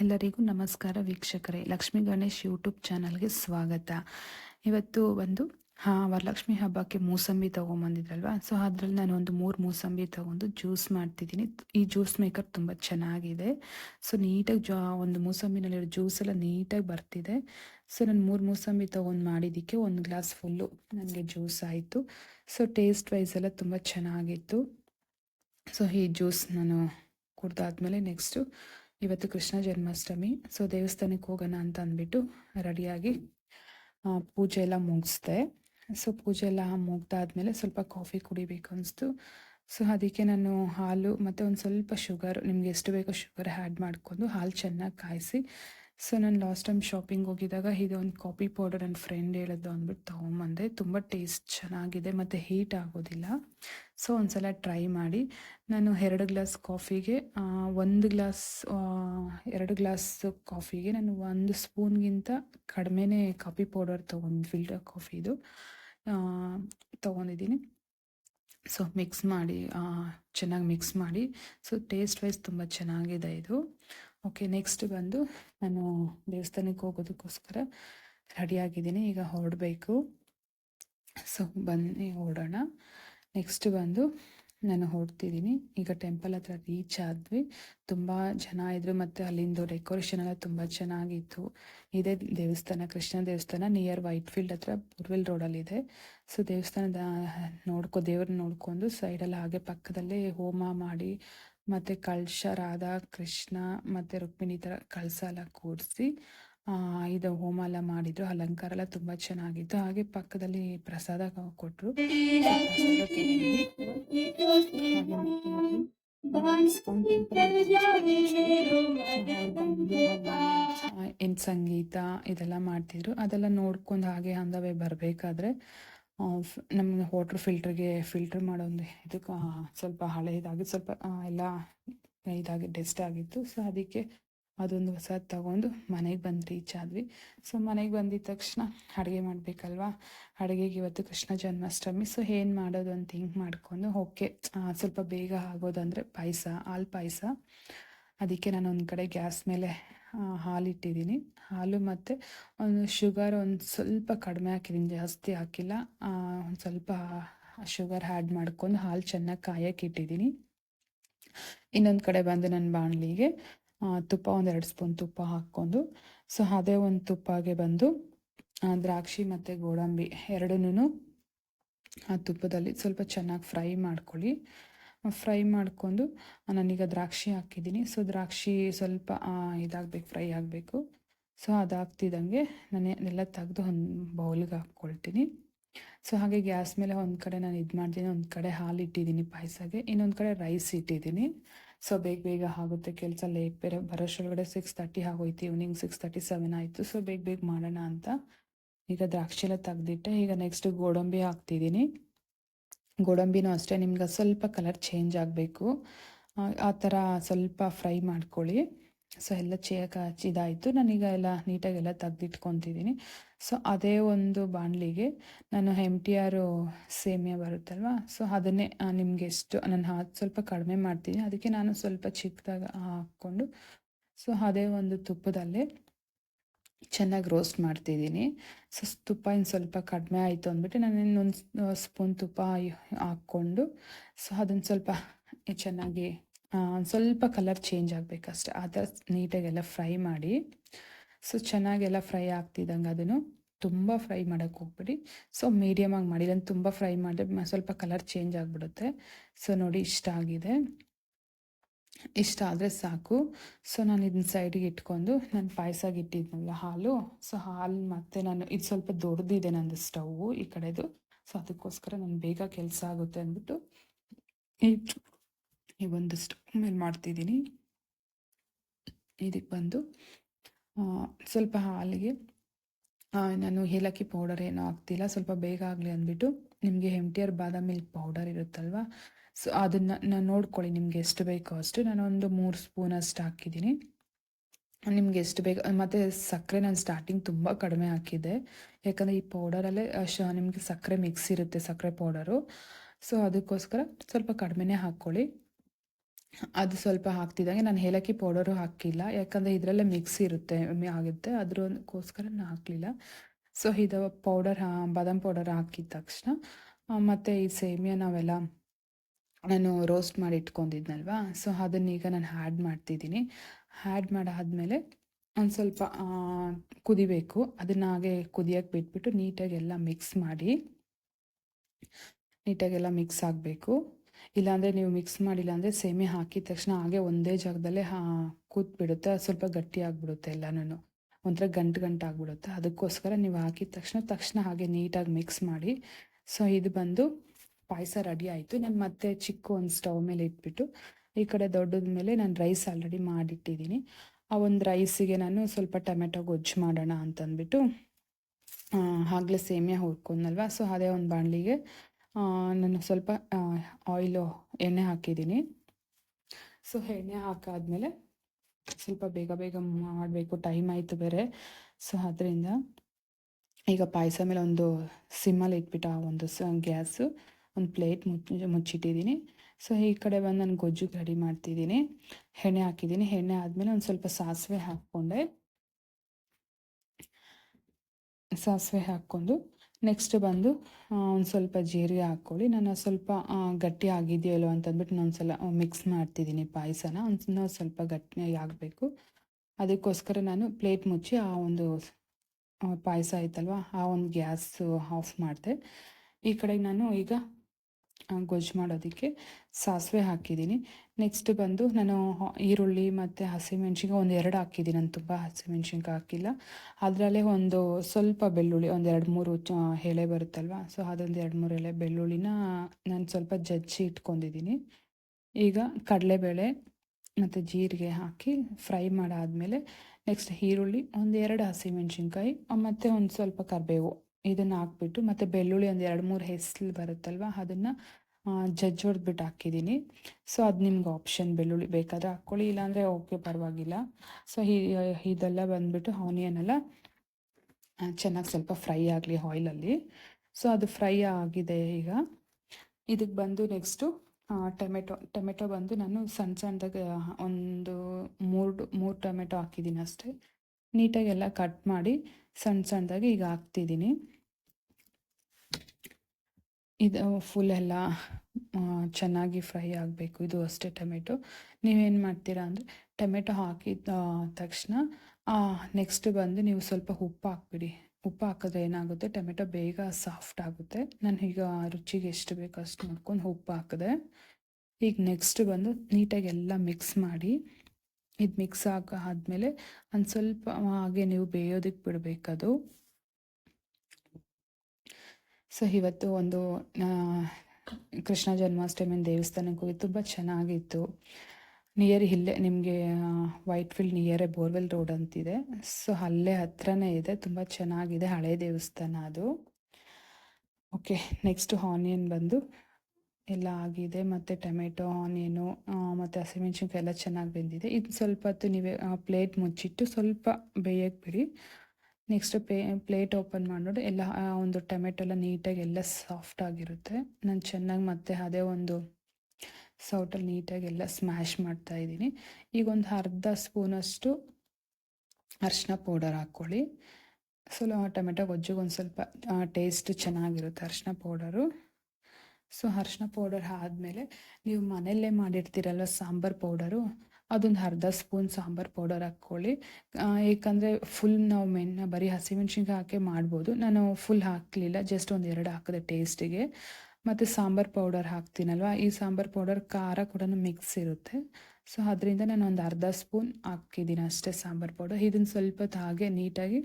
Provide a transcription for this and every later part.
ಎಲ್ಲರಿಗೂ ನಮಸ್ಕಾರ ವೀಕ್ಷಕರೇ. ಲಕ್ಷ್ಮೀ ಗಣೇಶ್ ಯೂಟ್ಯೂಬ್ ಚಾನಲ್ಗೆ ಸ್ವಾಗತ. ಇವತ್ತು ಒಂದು, ಹಾಂ, ವರಲಕ್ಷ್ಮಿ ಹಬ್ಬಕ್ಕೆ ಮೂಸಂಬಿ ತೊಗೊಂಬಂದಿದ್ರಲ್ವ? ಸೊ, ಅದ್ರಲ್ಲಿ ನಾನು ಒಂದು ಮೂರು ಮೂಸಂಬಿ ತೊಗೊಂಡು ಜ್ಯೂಸ್ ಮಾಡ್ತಿದ್ದೀನಿ. ಈ ಜ್ಯೂಸ್ ಮೇಕರ್ ತುಂಬ ಚೆನ್ನಾಗಿದೆ. ಸೊ, ನೀಟಾಗಿ ಜಾ, ಒಂದು ಮೂಸಂಬಿನಲ್ಲಿರೋ ಜ್ಯೂಸ್ ಎಲ್ಲ ನೀಟಾಗಿ ಬರ್ತಿದೆ. ಸೊ, ನಾನು ಮೂರು ಮೂಸಂಬಿ ತೊಗೊಂಡು ಮಾಡಿದ್ದಕ್ಕೆ ಒಂದು ಗ್ಲಾಸ್ ಫುಲ್ಲು ನನಗೆ ಜ್ಯೂಸ್ ಆಯಿತು. ಸೊ, ಟೇಸ್ಟ್ ವೈಸ್ ಎಲ್ಲ ತುಂಬ ಚೆನ್ನಾಗಿತ್ತು. ಸೊ, ಈ ಜ್ಯೂಸ್ ನಾನು ಕುಡ್ದಾದ್ಮೇಲೆ ನೆಕ್ಸ್ಟು ಇವತ್ತು ಕೃಷ್ಣ ಜನ್ಮಾಷ್ಟಮಿ ಸೊ ದೇವಸ್ಥಾನಕ್ಕೆ ಹೋಗೋಣ ಅಂತ ಅಂದ್ಬಿಟ್ಟು ರೆಡಿಯಾಗಿ ಪೂಜೆ ಎಲ್ಲ ಮುಗಿಸ್ದೆ. ಸೊ ಪೂಜೆ ಎಲ್ಲ ಮುಗ್ದಾದ್ಮೇಲೆ ಸ್ವಲ್ಪ ಕಾಫಿ ಕುಡಿಬೇಕು ಅನಿಸ್ತು. ಸೊ ಅದಕ್ಕೆ ನಾನು ಹಾಲು ಮತ್ತು ಒಂದು ಸ್ವಲ್ಪ ಶುಗರ್ ನಿಮ್ಗೆ ಎಷ್ಟು ಬೇಕೋ ಶುಗರ್ ಆ್ಯಡ್ ಮಾಡಿಕೊಂಡು ಹಾಲು ಚೆನ್ನಾಗಿ ಕಾಯಿಸಿ ಸೊ ನಾನು ಲಾಸ್ಟ್ ಟೈಮ್ ಶಾಪಿಂಗ್ ಹೋಗಿದ್ದಾಗ ಇದೊಂದು ಕಾಫಿ ಪೌಡರ್ ನನ್ನ ಫ್ರೆಂಡ್ ಹೇಳಿದ್ದು ಅಂದ್ಬಿಟ್ಟು ತೊಗೊಂಬಂದೆ. ತುಂಬ ಟೇಸ್ಟ್ ಚೆನ್ನಾಗಿದೆ ಮತ್ತು ಹೀಟ್ ಆಗೋದಿಲ್ಲ. ಸೊ ಒಂದ್ಸಲ ಟ್ರೈ ಮಾಡಿ. ನಾನು ಎರಡು ಗ್ಲಾಸ್ ಕಾಫಿಗೆ ಒಂದು ಗ್ಲಾಸ್ ಎರಡು ಗ್ಲಾಸ್ ಕಾಫಿಗೆ ನಾನು ಒಂದು ಸ್ಪೂನ್ಗಿಂತ ಕಡಿಮೆನೇ ಕಾಫಿ ಪೌಡರ್ ತೊಗೊಂಡು ಫಿಲ್ಟರ್ ಕಾಫಿದು ತೊಗೊಂಡಿದ್ದೀನಿ. ಸೊ ಮಿಕ್ಸ್ ಮಾಡಿ ಚೆನ್ನಾಗಿ ಮಿಕ್ಸ್ ಮಾಡಿ. ಸೊ ಟೇಸ್ಟ್ ವೈಸ್ ತುಂಬ ಚೆನ್ನಾಗಿದೆ ಇದು. ಓಕೆ ನೆಕ್ಸ್ಟ್ ಬಂದು ನಾನು ದೇವಸ್ಥಾನಕ್ಕೆ ಹೋಗೋದಕ್ಕೋಸ್ಕರ ರೆಡಿಯಾಗಿದ್ದೀನಿ. ಈಗ ಹೊರಡಬೇಕು. ಸೊ ಬನ್ನಿ, ಹೊರಡೋಣ. ನೆಕ್ಸ್ಟ್ ಬಂದು ನಾನು ಹೊರಡ್ತಿದ್ದೀನಿ. ಈಗ ಟೆಂಪಲ್ ಹತ್ರ ರೀಚ್ ಆದ್ವಿ. ತುಂಬ ಜನ ಇದ್ರು ಮತ್ತು ಅಲ್ಲಿಂದು ಡೆಕೋರೇಷನ್ ಎಲ್ಲ ತುಂಬ ಚೆನ್ನಾಗಿತ್ತು. ಇದೇ ದೇವಸ್ಥಾನ, ಕೃಷ್ಣ ದೇವಸ್ಥಾನ ನಿಯರ್ ವೈಟ್ ಫೀಲ್ಡ್ ಹತ್ರ ಬೋರ್ವೆಲ್ ರೋಡಲ್ಲಿದೆ ಸೊ ದೇವಸ್ಥಾನದ ನೋಡ್ಕೊ, ದೇವ್ರನ್ನ ನೋಡ್ಕೊಂಡು ಸೈಡಲ್ಲಿ ಹಾಗೆ ಪಕ್ಕದಲ್ಲೇ ಹೋಮ ಮಾಡಿ ಮತ್ತು ಕಳಶ ರಾಧಾ ಕೃಷ್ಣ ಮತ್ತು ರುಕ್ಮಿಣಿ ಥರ ಕಳಸ ಎಲ್ಲ ಕೂಡಿಸಿ ಇದು ಹೋಮ ಎಲ್ಲ ಮಾಡಿದ್ರು. ಅಲಂಕಾರ ಎಲ್ಲ ತುಂಬ ಚೆನ್ನಾಗಿತ್ತು. ಹಾಗೆ ಪಕ್ಕದಲ್ಲಿ ಪ್ರಸಾದ ಕೊಟ್ಟರು ಏನು ಸಂಗೀತ ಇದೆಲ್ಲ ಮಾಡ್ತಿದ್ರು. ಅದೆಲ್ಲ ನೋಡ್ಕೊಂಡು ಹಾಗೆ ಅಂದವೇ ಬರಬೇಕಾದ್ರೆ ನಮ್ಮ ವಾಟ್ರ್ ಫಿಲ್ಟ್ರಿಗೆ ಫಿಲ್ಟರ್ ಮಾಡೋ ಒಂದು ಇದಕ್ಕೆ ಸ್ವಲ್ಪ ಹಳೆ ಇದಾಗಿ ಸ್ವಲ್ಪ ಎಲ್ಲ ಇದಾಗಿ ಡೆಸ್ಟ್ ಆಗಿತ್ತು. ಸೊ ಅದಕ್ಕೆ ಅದೊಂದು ಹೊಸ ತಗೊಂಡು ಮನೆಗೆ ಬಂದು ರೀಚ್ ಆದ್ವಿ ಸೊ ಮನೆಗೆ ಬಂದಿದ ತಕ್ಷಣ ಅಡುಗೆ ಮಾಡಬೇಕಲ್ವಾ? ಅಡುಗೆಗೆ ಇವತ್ತು ಕೃಷ್ಣ ಜನ್ಮಾಷ್ಟಮಿ. ಸೊ ಏನು ಮಾಡೋದು ಅಂತ ಥಿಂಕ್ ಮಾಡಿಕೊಂಡು ಓಕೆ ಸ್ವಲ್ಪ ಬೇಗ ಆಗೋದಂದರೆ ಪಾಯಸ ಹಾಲು ಪಾಯಸ. ಅದಕ್ಕೆ ನಾನು ಒಂದು ಕಡೆ ಗ್ಯಾಸ್ ಮೇಲೆ ಹಾಲಿಟ್ಟಿದ್ದೀನಿ. ಹಾಲು ಮತ್ತು ಒಂದು ಶುಗರ್ ಒಂದು ಸ್ವಲ್ಪ ಕಡಿಮೆ ಹಾಕಿದ್ದೀನಿ ಜಾಸ್ತಿ ಹಾಕಿಲ್ಲ. ಒಂದು ಸ್ವಲ್ಪ ಶುಗರ್ ಆ್ಯಡ್ ಮಾಡ್ಕೊಂಡು ಹಾಲು ಚೆನ್ನಾಗಿ ಕಾಯಕ್ಕೆ ಇಟ್ಟಿದ್ದೀನಿ ಇನ್ನೊಂದು ಕಡೆ ಬಂದು ನನ್ನ ಬಾಣಲಿಗೆ ತುಪ್ಪ ಒಂದು ಎರಡು ಸ್ಪೂನ್ ತುಪ್ಪ ಹಾಕ್ಕೊಂಡು. ಸೊ ಅದೇ ಒಂದು ತುಪ್ಪಗೆ ಬಂದು ದ್ರಾಕ್ಷಿ ಮತ್ತು ಗೋಡಂಬಿ ಎರಡನ್ನೂ ಆ ತುಪ್ಪದಲ್ಲಿ ಸ್ವಲ್ಪ ಚೆನ್ನಾಗಿ ಫ್ರೈ ಮಾಡ್ಕೊಳ್ಳಿ. ಫ್ರೈ ಮಾಡಿಕೊಂಡು ನಾನೀಗ ದ್ರಾಕ್ಷಿ ಹಾಕಿದ್ದೀನಿ. ಸೊ, ದ್ರಾಕ್ಷಿ ಸ್ವಲ್ಪ ಇದಾಗಬೇಕು, ಫ್ರೈ ಆಗಬೇಕು. ಸೊ, ಅದಾಗ್ತಿದ್ದಂಗೆ ನಾನು ಎಲ್ಲ ತೆಗೆದು ಒಂದು ಬೌಲ್ಗೆ ಹಾಕ್ಕೊಳ್ತೀನಿ. ಸೊ, ಹಾಗೆ ಗ್ಯಾಸ್ ಮೇಲೆ ಒಂದು ಕಡೆ ನಾನು ಇದು ಮಾಡ್ತೀನಿ. ಒಂದು ಕಡೆ ಹಾಲು ಇಟ್ಟಿದ್ದೀನಿ ಪಾಯಸಗೆ ಇನ್ನೊಂದು ಕಡೆ ರೈಸ್ ಇಟ್ಟಿದ್ದೀನಿ. ಸೊ, ಬೇಗ ಬೇಗ ಆಗುತ್ತೆ. ಕೆಲಸ ಲೇಟ್ ಬೇರೆ ಬರೋಷ್ಟೊಳಗಡೆ ಸಿಕ್ಸ್ ತರ್ಟಿ ಆಗೋಯ್ತು. ಈವ್ನಿಂಗ್ ಸಿಕ್ಸ್ ತರ್ಟಿ ಸೆವೆನ್ ಆಯಿತು. ಸೊ, ಬೇಗ ಬೇಗ ಮಾಡೋಣ ಅಂತ. ಈಗ ದ್ರಾಕ್ಷಿ ಎಲ್ಲ ತೆಗ್ದಿಟ್ಟೆ. ಈಗ ನೆಕ್ಸ್ಟ್ ಗೋಡಂಬಿ ಹಾಕ್ತಿದ್ದೀನಿ. ಗೋಡಂಬಿನೂ ಅಷ್ಟೇ, ನಿಮ್ಗೆ ಸ್ವಲ್ಪ ಕಲರ್ ಚೇಂಜ್ ಆಗಬೇಕು. ಆ ಥರ ಸ್ವಲ್ಪ ಫ್ರೈ ಮಾಡ್ಕೊಳ್ಳಿ. ಸೊ ಎಲ್ಲ ಚೇಕ ಇದಾಯಿತು. ನಾನೀಗ ಎಲ್ಲ ನೀಟಾಗೆಲ್ಲ ತೆಗ್ದಿಟ್ಕೊತಿದ್ದೀನಿ ಸೊ ಅದೇ ಒಂದು ಬಾಣಲಿಗೆ ನಾನು ಎಂ ಟಿ ಆರು ಸೇಮಿಯ ಬರುತ್ತಲ್ವ? ಸೊ ಅದನ್ನೇ ನಿಮಗೆ ಎಷ್ಟು, ನಾನು ಹಾಕಿ ಸ್ವಲ್ಪ ಕಡಿಮೆ ಮಾಡ್ತೀನಿ. ಅದಕ್ಕೆ ನಾನು ಸ್ವಲ್ಪ ಚಿಕ್ಕದಾಗ ಹಾಕ್ಕೊಂಡು ಸೊ ಅದೇ ಒಂದು ತುಪ್ಪದಲ್ಲೇ ಚೆನ್ನಾಗಿ ರೋಸ್ಟ್ ಮಾಡ್ತಿದ್ದೀನಿ. ಸೊ, ತುಪ್ಪ ಇನ್ನು ಸ್ವಲ್ಪ ಕಡಿಮೆ ಆಯಿತು ಅಂದ್ಬಿಟ್ಟು ನಾನು ಇನ್ನೊಂದು ಸ್ಪೂನ್ ತುಪ್ಪ ಹಾಕ್ಕೊಂಡು, ಸೊ ಅದನ್ನು ಸ್ವಲ್ಪ ಚೆನ್ನಾಗಿ ಸ್ವಲ್ಪ ಕಲರ್ ಚೇಂಜ್ ಆಗಬೇಕಷ್ಟೆ. ಆ ಥರ ನೀಟಾಗೆಲ್ಲ ಫ್ರೈ ಮಾಡಿ, ಸೊ, ಚೆನ್ನಾಗೆಲ್ಲ ಫ್ರೈ ಆಗ್ತಿದ್ದಂಗೆ ಅದನ್ನು ತುಂಬ ಫ್ರೈ ಮಾಡೋಕ್ಕೆ ಹೋಗ್ಬಿಡಿ. ಸೊ ಮೀಡಿಯಮಾಗಿ ಮಾಡಿ. ಇಲ್ಲಂದ್ರೆ ತುಂಬ ಫ್ರೈ ಮಾಡಿದ್ರೆ ಸ್ವಲ್ಪ ಕಲರ್ ಚೇಂಜ್ ಆಗಿಬಿಡುತ್ತೆ. ಸೊ, ನೋಡಿ ಇಷ್ಟ ಆಗಿದೆ. ಇಷ್ಟ ಆದರೆ ಸಾಕು. ಸೊ ನಾನು ಇದನ್ನ ಸೈಡಿಗೆ ಇಟ್ಕೊಂಡು ನಾನು ಪಾಯಸ ಇಟ್ಟಿದ್ನಲ್ಲ ಹಾಲು. ಸೊ ಹಾಲು ಮತ್ತೆ ನಾನು ಇದು ಸ್ವಲ್ಪ ದೊಡ್ಡದಿದೆ ನಂದು ಸ್ಟವ್ವು ಈ ಕಡೆದು. ಸೊ ಅದಕ್ಕೋಸ್ಕರ ನಾನು ಬೇಗ ಕೆಲಸ ಆಗುತ್ತೆ ಅಂದ್ಬಿಟ್ಟು ಈ ಒಂದು ಸ್ಟವ್ ಮೇಲೆ ಮಾಡ್ತಿದ್ದೀನಿ. ಇದಕ್ಕೆ ಬಂದು ಸ್ವಲ್ಪ ಹಾಲಿಗೆ ನಾನು ಏಲಕ್ಕಿ ಪೌಡರ್ ಏನೂ ಹಾಕ್ತಿಲ್ಲ. ಸ್ವಲ್ಪ ಬೇಗ ಆಗಲಿ ಅಂದ್ಬಿಟ್ಟು ನಿಮಗೆ ಆರ್ ಬಾದಾಮ್ ಮಿಲ್ಕ್ ಪೌಡರ್ ಇರುತ್ತಲ್ವ? ಸೊ ಅದನ್ನು ನಾನು ನೋಡ್ಕೊಳ್ಳಿ ನಿಮ್ಗೆ ಎಷ್ಟು ಬೇಕೋ ಅಷ್ಟು. ನಾನು ಒಂದು ಮೂರು ಸ್ಪೂನ್ ಅಷ್ಟು ಹಾಕಿದ್ದೀನಿ. ನಿಮ್ಗೆ ಎಷ್ಟು ಬೇಕು, ಮತ್ತು ಸಕ್ಕರೆ ನಾನು ಸ್ಟಾರ್ಟಿಂಗ್ ತುಂಬ ಕಡಿಮೆ ಹಾಕಿದ್ದೆ. ಯಾಕಂದರೆ ಈ ಪೌಡರಲ್ಲೇ ಶ, ನಿಮಗೆ ಸಕ್ಕರೆ ಮಿಕ್ಸ್ ಇರುತ್ತೆ, ಸಕ್ಕರೆ ಪೌಡರು ಸೊ ಅದಕ್ಕೋಸ್ಕರ ಸ್ವಲ್ಪ ಕಡಿಮೆನೇ ಹಾಕ್ಕೊಳ್ಳಿ. ಅದು ಸ್ವಲ್ಪ ಹಾಕ್ತಿದ್ದಂಗೆ ನಾನು ಏಲಕ್ಕಿ ಪೌಡರು ಹಾಕಿಲ್ಲ. ಯಾಕಂದರೆ ಇದರಲ್ಲೇ ಮಿಕ್ಸ್ ಇರುತ್ತೆ ಆಗುತ್ತೆ. ಅದಕ್ಕೋಸ್ಕರ ನಾನು ಹಾಕಲಿಲ್ಲ. ಸೊ ಇದು ಪೌಡರ್ ಬಾದಾಮ್ ಪೌಡರ್ ಹಾಕಿದ ತಕ್ಷಣ ಮತ್ತೆ ಈ ಸೇಮಿಯಾ ನಾವೆಲ್ಲ ನಾನು ರೋಸ್ಟ್ ಮಾಡಿ ಇಟ್ಕೊಂಡಿದ್ನಲ್ವಾ ಸೊ ಅದನ್ನೀಗ ನಾನು ಆ್ಯಡ್ ಮಾಡ್ತಿದ್ದೀನಿ. ಆ್ಯಡ್ ಮಾಡಾದ್ಮೇಲೆ ಒಂದು ಸ್ವಲ್ಪ ಕುದಿಬೇಕು. ಅದನ್ನ ಹಾಗೆ ಕುದಿಯಕ್ಕೆ ಬಿಟ್ಬಿಟ್ಟು ನೀಟಾಗಿ ಎಲ್ಲ ಮಿಕ್ಸ್ ಮಾಡಿ ನೀಟಾಗೆಲ್ಲ ಮಿಕ್ಸ್ ಆಗಬೇಕು. ಇಲ್ಲಾಂದರೆ ನೀವು ಮಿಕ್ಸ್ ಮಾಡಿಲ್ಲ ಅಂದರೆ ಸೇಮೆ ಹಾಕಿದ ತಕ್ಷಣ ಹಾಗೆ ಒಂದೇ ಜಾಗದಲ್ಲೇ ಹಾ ಕೂತ್ಬಿಡುತ್ತೆ? ಸ್ವಲ್ಪ ಗಟ್ಟಿ ಆಗಿಬಿಡುತ್ತೆ ಎಲ್ಲನೂ ಒಂಥರ ಗಂಟು ಗಂಟು ಆಗಿಬಿಡುತ್ತೆ. ಅದಕ್ಕೋಸ್ಕರ ನೀವು ಹಾಕಿದ ತಕ್ಷಣ ತಕ್ಷಣ ಹಾಗೆ ನೀಟಾಗಿ ಮಿಕ್ಸ್ ಮಾಡಿ. ಸೊ ಇದು ಬಂದು ಪಾಯಸ ರೆಡಿ ಆಯಿತು. ನಾನು ಮತ್ತೆ ಚಿಕ್ಕ ಒಂದು ಸ್ಟವ್ ಮೇಲೆ ಇಟ್ಬಿಟ್ಟು, ಈ ಕಡೆ ದೊಡ್ಡದ ಮೇಲೆ ನಾನು ರೈಸ್ ಆಲ್ರೆಡಿ ಮಾಡಿಟ್ಟಿದ್ದೀನಿ. ಆ ಒಂದು ರೈಸಿಗೆ ನಾನು ಸ್ವಲ್ಪ ಟೊಮೆಟೊ ಗೊಜ್ಜು ಮಾಡೋಣ ಅಂತಂದ್ಬಿಟ್ಟು ಆಗಲೇ ಸೇಮಿಯಾ ಹುರ್ಕೊಂಡಲ್ವ ಸೊ ಅದೇ ಒಂದು ಬಾಣಲಿಗೆ ನಾನು ಸ್ವಲ್ಪ ಆಯಿಲು ಎಣ್ಣೆ ಹಾಕಿದ್ದೀನಿ. ಸೊ ಎಣ್ಣೆ ಹಾಕಾದ್ಮೇಲೆ ಸ್ವಲ್ಪ ಬೇಗ ಬೇಗ ಮಾಡಬೇಕು. ಟೈಮ್ ಆಯಿತು ಬೇರೆ. ಸೊ ಅದರಿಂದ ಈಗ ಪಾಯಸ ಮೇಲೆ ಒಂದು ಸಿಮ್ಮಲ್ಲಿ ಇಟ್ಬಿಟ್ಟು ಆ ಒಂದು ಸ, ಗ್ಯಾಸು. ಒಂದು ಪ್ಲೇಟ್ ಮುಚ್ಚಿ, ಮುಚ್ಚಿಟ್ಟಿದ್ದೀನಿ. ಸೊ, ಈ ಕಡೆ ಬಂದು ನಾನು ಗೊಜ್ಜು ರೆಡಿ ಮಾಡ್ತಿದ್ದೀನಿ. ಎಣ್ಣೆ ಹಾಕಿದ್ದೀನಿ. ಎಣ್ಣೆ ಆದಮೇಲೆ ಒಂದು ಸ್ವಲ್ಪ ಸಾಸಿವೆ ಹಾಕ್ಕೊಂಡೆ. ಸಾಸಿವೆ ಹಾಕ್ಕೊಂಡು ನೆಕ್ಸ್ಟ್ ಬಂದು ಒಂದು ಸ್ವಲ್ಪ ಜೀರಿಗೆ ಹಾಕ್ಕೊಳ್ಳಿ. ನಾನು ಸ್ವಲ್ಪ ಗಟ್ಟಿ ಆಗಿದೆಯಲ್ಲೋ ಅಂತಂದ್ಬಿಟ್ಟು ನಾನು ಸಲ ಮಿಕ್ಸ್ ಮಾಡ್ತಿದ್ದೀನಿ ಪಾಯಸನ. ಒಂದು ಸ್ವಲ್ಪ ಗಟ್ಟಿ ಆಗಬೇಕು. ಅದಕ್ಕೋಸ್ಕರ ನಾನು ಪ್ಲೇಟ್ ಮುಚ್ಚಿ ಆ ಒಂದು ಪಾಯಸ ಆಯ್ತಲ್ವ? ಆ ಒಂದು ಗ್ಯಾಸ್ ಆಫ್ ಮಾಡಿದೆ. ಈ ಕಡೆಗೆ ನಾನು ಈಗ ಗೊಜ್ಜು ಮಾಡೋದಕ್ಕೆ ಸಾಸಿವೆ ಹಾಕಿದ್ದೀನಿ. ನೆಕ್ಸ್ಟ್ ಬಂದು ನಾನು ಈರುಳ್ಳಿ ಮತ್ತು ಹಸಿಮೆಣ್ಸಿನ್ಕಾಯಿ ಒಂದು ಎರಡು ಹಾಕಿದ್ದೀನಿ. ನಾನು ತುಂಬ ಹಸಿಮೆಣ್ಸಿನ್ಕಾಯಿ ಹಾಕಿಲ್ಲ. ಅದರಲ್ಲೇ ಒಂದು ಸ್ವಲ್ಪ ಬೆಳ್ಳುಳ್ಳಿ, ಒಂದು ಎರಡು ಮೂರು ಎಲೆ ಬರುತ್ತಲ್ವ? ಸೊ ಅದೊಂದು ಎರಡು ಮೂರು ಎಲೆ ಬೆಳ್ಳುಳ್ಳಿನ ನಾನು ಸ್ವಲ್ಪ ಜಜ್ಜಿ ಇಟ್ಕೊಂಡಿದ್ದೀನಿ. ಈಗ ಕಡಲೆಬೇಳೆ ಮತ್ತು ಜೀರಿಗೆ ಹಾಕಿ ಫ್ರೈ ಮಾಡಾದಮೇಲೆ ನೆಕ್ಸ್ಟ್ ಈರುಳ್ಳಿ, ಒಂದು ಎರಡು ಹಸಿಮೆಣ್ಸಿನ್ಕಾಯಿ, ಮತ್ತು ಒಂದು ಸ್ವಲ್ಪ ಕರಿಬೇವು. ಇದನ್ನು ಹಾಕ್ಬಿಟ್ಟು ಮತ್ತು ಬೆಳ್ಳುಳ್ಳಿ ಒಂದು ಎರಡು ಮೂರು ಹೆಸ್ಲು ಬರುತ್ತಲ್ವ, ಅದನ್ನು ಜಜ್ಜಿ ಹೊಡೆದ್ಬಿಟ್ಟು ಹಾಕಿದ್ದೀನಿ ಸೊ ಅದು ನಿಮ್ಗೆ ಆಪ್ಷನ್ ಬೆಳ್ಳುಳ್ಳಿ ಬೇಕಾದರೆ ಹಾಕ್ಕೊಳ್ಳಿ ಇಲ್ಲಾಂದರೆ ಓಕೆ ಪರವಾಗಿಲ್ಲ. ಸೊ ಇದೆಲ್ಲ ಬಂದ್ಬಿಟ್ಟು ಆನಿಯನ್ ಎಲ್ಲ ಚೆನ್ನಾಗಿ ಸ್ವಲ್ಪ ಫ್ರೈ ಆಗಲಿ ಆಯಿಲಲ್ಲಿ ಸೊ ಅದು ಫ್ರೈ ಆಗಿದೆ ಈಗ. ಇದಕ್ಕೆ ಬಂದು ನೆಕ್ಸ್ಟು ಟೊಮೆಟೊ ಟೊಮೆಟೊ ಬಂದು ನಾನು ಸಣ್ಣ ಸಣ್ಣದಾಗಿ ಒಂದು ಮೂರು ಮೂರು ಟೊಮೆಟೊ ಹಾಕಿದ್ದೀನಿ ಅಷ್ಟೇ. ನೀಟಾಗಿ ಎಲ್ಲ ಕಟ್ ಮಾಡಿ ಸಣ್ಣ ಸಣ್ಣದಾಗಿ ಈಗ ಹಾಕ್ತಿದ್ದೀನಿ ಇದು ಫುಲ್ ಎಲ್ಲ ಚೆನ್ನಾಗಿ ಫ್ರೈ ಆಗಬೇಕು. ಇದು ಅಷ್ಟೇ ಟೊಮೆಟೊ. ನೀವೇನು ಮಾಡ್ತೀರಾ ಅಂದರೆ, ಟೊಮೆಟೊ ಹಾಕಿದ ತಕ್ಷಣ ನೆಕ್ಸ್ಟ್ ಬಂದು ನೀವು ಸ್ವಲ್ಪ ಉಪ್ಪು ಹಾಕ್ಬಿಡಿ. ಉಪ್ಪು ಹಾಕಿದ್ರೆ ಏನಾಗುತ್ತೆ? ಟೊಮೆಟೊ ಬೇಗ ಸಾಫ್ಟ್ ಆಗುತ್ತೆ. ನಾನು ಈಗ ರುಚಿಗೆ ಎಷ್ಟು ಬೇಕೋ ಅಷ್ಟು ಮಾಡ್ಕೊಂಡು ಉಪ್ಪು ಹಾಕಿದೆ. ಈಗ ನೆಕ್ಸ್ಟ್ ಬಂದು ನೀಟಾಗಿ ಎಲ್ಲ ಮಿಕ್ಸ್ ಮಾಡಿ, ಇದು ಮಿಕ್ಸ್ ಆಗ ಆದಮೇಲೆ ಒಂದು ಸ್ವಲ್ಪ ಹಾಗೆ ನೀವು ಬೇಯೋದಕ್ಕೆ ಬಿಡಬೇಕದು. ಸೊ ಇವತ್ತು ಒಂದು ಕೃಷ್ಣ ಜನ್ಮಾಷ್ಟಮಿ ದೇವಸ್ಥಾನಕ್ಕೆ ಹೋಗಿ ತುಂಬ ಚೆನ್ನಾಗಿತ್ತು. ನಿಯರ್ ಇಲ್ಲೇ ನಿಮಗೆ ವೈಟ್ ಫೀಲ್ಡ್ ನಿಯರೇ ಬೋರ್ವೆಲ್ ರೋಡ್ ಅಂತಿದೆ. ಸೊ ಅಲ್ಲೇ ಹತ್ರನೇ ಇದೆ. ತುಂಬ ಚೆನ್ನಾಗಿದೆ. ಹಳೆ ದೇವಸ್ಥಾನ ಅದು. ಓಕೆ ನೆಕ್ಸ್ಟ್ ಆನಿಯನ್ ಬಂದು ಎಲ್ಲ ಆಗಿದೆ. ಮತ್ತು ಟೊಮೆಟೊ ಆನಿಯನು ಮತ್ತು ಹಸಿಮೆಣ್ಸಿನ್ಕಾಯಿ ಎಲ್ಲ ಚೆನ್ನಾಗಿ ಬೆಂದಿದೆ. ಇದು ಸ್ವಲ್ಪ ಹೊತ್ತು ನೀವೇ ಪ್ಲೇಟ್ ಮುಚ್ಚಿಟ್ಟು ಸ್ವಲ್ಪ ಬೇಯಕ್ಕೆ ಬಿಡಿ. ನೆಕ್ಸ್ಟ್ ಪೇ ಪ್ಲೇಟ್ ಓಪನ್ ಮಾಡಿಬಿಟ್ಟು ಎಲ್ಲ ಒಂದು ಟೊಮೆಟೊ ಎಲ್ಲ ನೀಟಾಗಿ ಎಲ್ಲ ಸಾಫ್ಟ್ ಆಗಿರುತ್ತೆ. ನಾನು ಚೆನ್ನಾಗಿ ಮತ್ತೆ ಅದೇ ಒಂದು ಸೌಟಲ್ಲಿ ನೀಟಾಗಿ ಎಲ್ಲ ಸ್ಮ್ಯಾಶ್ ಮಾಡ್ತಾ ಇದ್ದೀನಿ. ಈಗ ಒಂದು ಅರ್ಧ ಸ್ಪೂನಷ್ಟು ಅರಿಶಿನ ಪೌಡರ್ ಹಾಕ್ಕೊಳ್ಳಿ. ಸೊ ಟೊಮೆಟೊ ಗೊಜ್ಜಿಗೆ ಒಂದು ಸ್ವಲ್ಪ ಟೇಸ್ಟ್ ಚೆನ್ನಾಗಿರುತ್ತೆ ಅರಿಶಿನ ಪೌಡರು ಸೊ ಅರಿಶಿನ ಪೌಡರ್ ಆದಮೇಲೆ ನೀವು ಮನೆಯಲ್ಲೇ ಮಾಡಿರ್ತೀರಲ್ವ ಸಾಂಬಾರು ಪೌಡರು ಅದೊಂದು ಅರ್ಧ ಸ್ಪೂನ್ ಸಾಂಬಾರು ಪೌಡರ್ ಹಾಕ್ಕೊಳ್ಳಿ. ಏಕೆಂದರೆ ಫುಲ್ ನಾವು ಮೆನ್ನ ಬರೀ ಹಸಿಮೆಣ್ಸಿನ್ಕಾಯಿ ಹಾಕಿ ಮಾಡ್ಬೋದು. ನಾನು ಫುಲ್ ಹಾಕಲಿಲ್ಲ ಜಸ್ಟ್ ಒಂದು ಎರಡು ಹಾಕಿದೆ ಟೇಸ್ಟಿಗೆ ಮತ್ತು ಸಾಂಬಾರು ಪೌಡರ್ ಹಾಕ್ತೀನಲ್ವ, ಈ ಸಾಂಬಾರು ಪೌಡರ್ ಖಾರ ಕೂಡ ಮಿಕ್ಸ್ ಇರುತ್ತೆ. ಸೊ ಅದರಿಂದ ನಾನು ಒಂದು ಅರ್ಧ ಸ್ಪೂನ್ ಹಾಕಿದ್ದೀನಿ ಅಷ್ಟೇ ಸಾಂಬಾರು ಪೌಡರ್. ಇದನ್ನು ಸ್ವಲ್ಪ ಹಾಗೆ ನೀಟಾಗಿ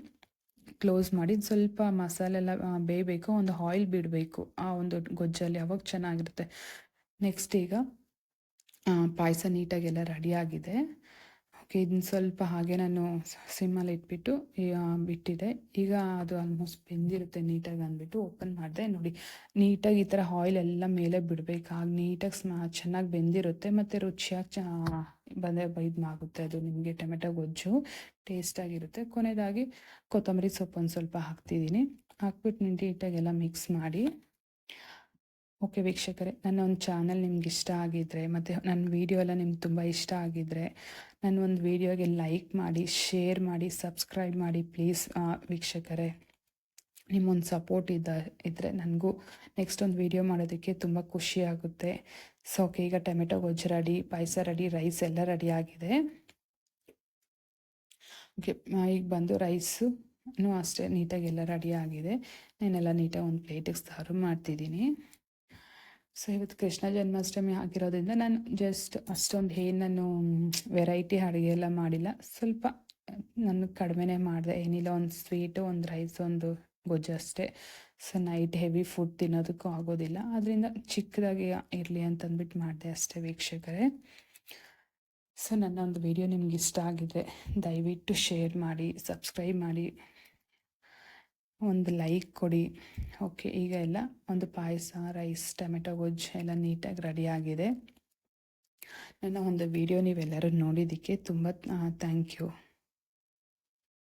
ಕ್ಲೋಸ್ ಮಾಡಿ ಸ್ವಲ್ಪ ಮಸಾಲೆ ಎಲ್ಲ ಬೇಯಬೇಕು, ಒಂದು ಆಯಿಲ್ ಬಿಡಬೇಕು. ಆ ಒಂದು ಗೊಜ್ಜಲ್ಲಿ, ಅವಾಗ ಚೆನ್ನಾಗಿರುತ್ತೆ. ನೆಕ್ಸ್ಟ್ ಈಗ ಪಾಯಸ ನೀಟಾಗೆಲ್ಲ ರೆಡಿಯಾಗಿದೆ. ಓಕೆ ಇದನ್ನ ಸ್ವಲ್ಪ ಹಾಗೆ ನಾನು ಸಿಮ್ಮಲ್ಲಿ ಇಟ್ಬಿಟ್ಟು ಬಿಟ್ಟಿದೆ. ಈಗ ಅದು ಆಲ್ಮೋಸ್ಟ್ ಬೆಂದಿರುತ್ತೆ ನೀಟಾಗಿ ಅಂದ್ಬಿಟ್ಟು ಓಪನ್ ಮಾಡಿದೆ. ನೋಡಿ, ನೀಟಾಗಿ ಈ ಥರ ಆಯಿಲ್ ಎಲ್ಲ ಮೇಲೆ ಬಿಡಬೇಕಾಗಿ ನೀಟಾಗಿ ಸ್ಮಾ, ಚೆನ್ನಾಗಿ ಬೆಂದಿರುತ್ತೆ ಮತ್ತು ರುಚಿಯಾಗಿ ಚ, ಬಂದರೆ ಆಗುತ್ತೆ ಅದು ನಿಮಗೆ ಟೊಮೆಟೊ ಗೊಜ್ಜು ಟೇಸ್ಟಾಗಿರುತ್ತೆ ಕೊನೆಯದಾಗಿ ಕೊತ್ತಂಬರಿ ಸೊಪ್ಪು ಒಂದು ಸ್ವಲ್ಪ ಹಾಕ್ತಿದ್ದೀನಿ. ಹಾಕ್ಬಿಟ್ಟು ನೀಟಾಗೆಲ್ಲ ಮಿಕ್ಸ್ ಮಾಡಿ. ಓಕೆ ವೀಕ್ಷಕರೇ ನನ್ನ ಒಂದು ಚಾನಲ್ ನಿಮ್ಗೆ ಇಷ್ಟ ಆಗಿದ್ದರೆ ಮತ್ತು ನನ್ನ ವೀಡಿಯೋ ಎಲ್ಲ ನಿಮ್ಗೆ ತುಂಬ ಇಷ್ಟ ಆಗಿದ್ದರೆ ನನ್ನ ಒಂದು ವೀಡಿಯೋಗೆ ಲೈಕ್ ಮಾಡಿ ಶೇರ್ ಮಾಡಿ ಸಬ್ಸ್ಕ್ರೈಬ್ ಮಾಡಿ ಪ್ಲೀಸ್ ವೀಕ್ಷಕರೇ. ನಿಮ್ಮೊಂದು ಸಪೋರ್ಟ್ ಇದ್ದ ಇದ್ದರೆ ನನಗೂ ನೆಕ್ಸ್ಟ್ ಒಂದು ವೀಡಿಯೋ ಮಾಡೋದಕ್ಕೆ ತುಂಬ ಖುಷಿ ಆಗುತ್ತೆ. ಸೊ ಓಕೆ ಈಗ ಟೊಮೆಟೊ, ಗೊಜ್ಜು ರೆಡಿ ಪಾಯಸ ರೆಡಿ ರೈಸ್ ಎಲ್ಲ ರೆಡಿ ಆಗಿದೆ. ಓಕೆ ಈಗ ಬಂದು ರೈಸು ಅಷ್ಟೇ ನೀಟಾಗಿ ಎಲ್ಲ ರೆಡಿ ಆಗಿದೆ. ನಾನೆಲ್ಲ ನೀಟಾಗಿ ಒಂದು ಪ್ಲೇಟಿಗೆ ಸರ್ವ್ ಮಾಡ್ತಿದ್ದೀನಿ. ಸೊ ಇವತ್ತು ಕೃಷ್ಣ ಜನ್ಮಾಷ್ಟಮಿ ಆಗಿರೋದ್ರಿಂದ ನಾನು ಜಸ್ಟ್ ಅಷ್ಟೊಂದು ಏನು ನಾನು ವೆರೈಟಿ ಅಡುಗೆ ಎಲ್ಲ ಮಾಡಿಲ್ಲ. ಸ್ವಲ್ಪ, ನಾನು ಕಡಿಮೆನೇ ಮಾಡಿದೆ. ಏನಿಲ್ಲ, ಒಂದು ಸ್ವೀಟು ಒಂದು ರೈಸ್ ಒಂದು ಗೊಜ್ಜು ಅಷ್ಟೇ. ಸೊ ನೈಟ್ ಹೆವಿ ಫುಡ್ ತಿನ್ನೋದಕ್ಕೂ ಆಗೋದಿಲ್ಲ. ಅದರಿಂದ ಚಿಕ್ಕದಾಗಿ ಇರಲಿ ಅಂತಂದ್ಬಿಟ್ಟು ಮಾಡಿದೆ ಅಷ್ಟೇ ವೀಕ್ಷಕರೇ. ಸೊ ನನ್ನ ಒಂದು ವಿಡಿಯೋ ನಿಮ್ಗೆ ಇಷ್ಟ ಆಗಿದ್ರೆ ದಯವಿಟ್ಟು ಶೇರ್ ಮಾಡಿ ಸಬ್ಸ್ಕ್ರೈಬ್ ಮಾಡಿ. ಒಂದು ಲೈಕ್ ಕೊಡಿ. ಓಕೆ, ಈಗ ಎಲ್ಲ ಒಂದು ಪಾಯಸ, ರೈಸ್, ಟೊಮೆಟೊ, ಗೊಜ್ಜು ಎಲ್ಲ ನೀಟಾಗಿ ರೆಡಿ ಆಗಿದೆ. ನನ್ನ ಒಂದು ವಿಡಿಯೋ ನೀವೆಲ್ಲರೂ ನೋಡಿದ್ದಕ್ಕೆ ತುಂಬ ಥ್ಯಾಂಕ್ ಯು.